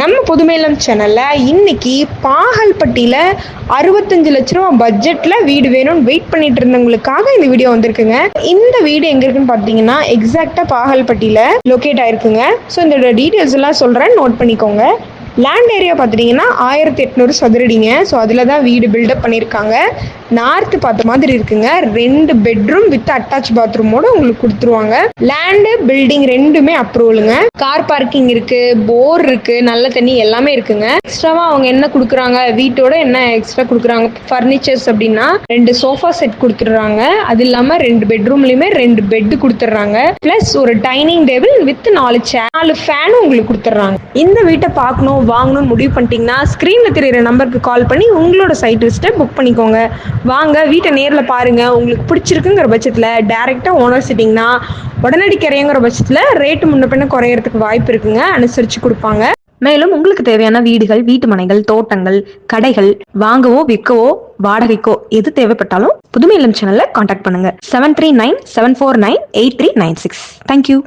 நம்ம புதுமையிலம் சேனலில் இன்னைக்கு பாகல்பட்டியில் அறுபத்தஞ்சு லட்ச ரூபா பட்ஜெட்டில் வீடு வேணும்னு வெயிட் பண்ணிட்டு இருந்தவங்களுக்காக இந்த வீடியோ வந்திருக்குங்க. இந்த வீடு எங்க இருக்குன்னு பார்த்தீங்கன்னா எக்ஸாக்டா பாகல்பட்டியில் லொக்கேட் ஆயிருக்குங்க. ஸோ இந்த டீட்டெயில்ஸ் எல்லாம் சொல்கிறேன் நோட் பண்ணிக்கோங்க. லேண்ட் ஏரியா பார்த்துட்டிங்கன்னா ஆயிரத்தி எட்நூறு சதுரடிங்க. ஸோ அதில் தான் வீடு பில்டப் பண்ணியிருக்காங்க நார்த்து பார்த்த மாதிரி இருக்குங்க. ரெண்டு பெட்ரூம் வித் அட்டாச் பாத்ரூமோட உங்களுக்கு கொடுத்துருவாங்க. லேண்டு பில்டிங் ரெண்டுமே அப்ரூவலுங்க கார் பார்க்கிங் இருக்கு போர் இருக்கு நல்ல தண்ணி எல்லாமே இருக்குங்க. எக்ஸ்ட்ராவாக அவங்க என்ன கொடுக்குறாங்க? வீட்டோட என்ன எக்ஸ்ட்ரா கொடுக்குறாங்க? ஃபர்னிச்சர்ஸ் அப்படின்னா ரெண்டு சோஃபா செட் கொடுத்துட்றாங்க. அது இல்லாமல் ரெண்டு பெட்ரூம்லையுமே ரெண்டு பெட் கொடுத்துட்றாங்க. ப்ளஸ் ஒரு டைனிங் டேபிள் வித் நாலு சேர் நாலு ஃபேனும் உங்களுக்கு கொடுத்துட்றாங்க. இந்த வீட்டை பார்க்கணும் வாங்கணும்னு முடிவு பண்ணிட்டீங்கன்னா ஸ்க்ரீனில் தெரியுற நம்பருக்கு கால் பண்ணி உங்களோட சைட் லிஸ்ட்டை புக் பண்ணிக்கோங்க. வாங்க வீட்டை நேரில் பாருங்கள் உங்களுக்கு பிடிச்சிருக்குங்கிற பட்சத்தில் டேரெக்டாக ஓனர் சிட்டிங்கன்னா உடனடி கிரையங்கிற பட்சத்தில் ரேட்டு முன்ன பின்ன குறையறதுக்கு வாய்ப்பு இருக்குங்க. அனுசரித்து கொடுப்பாங்க. மேலும் உங்களுக்கு தேவையான வீடுகள் வீட்டு மனைகள் தோட்டங்கள் கடைகள் வாங்கவோ விற்கவோ வாடகைக்கோ எது தேவைப்பட்டாலும் புதுமை இல்லம் சேனல்ல காண்டாக்ட் பண்ணுங்க seven three nine seven four nine eight three nine six thank you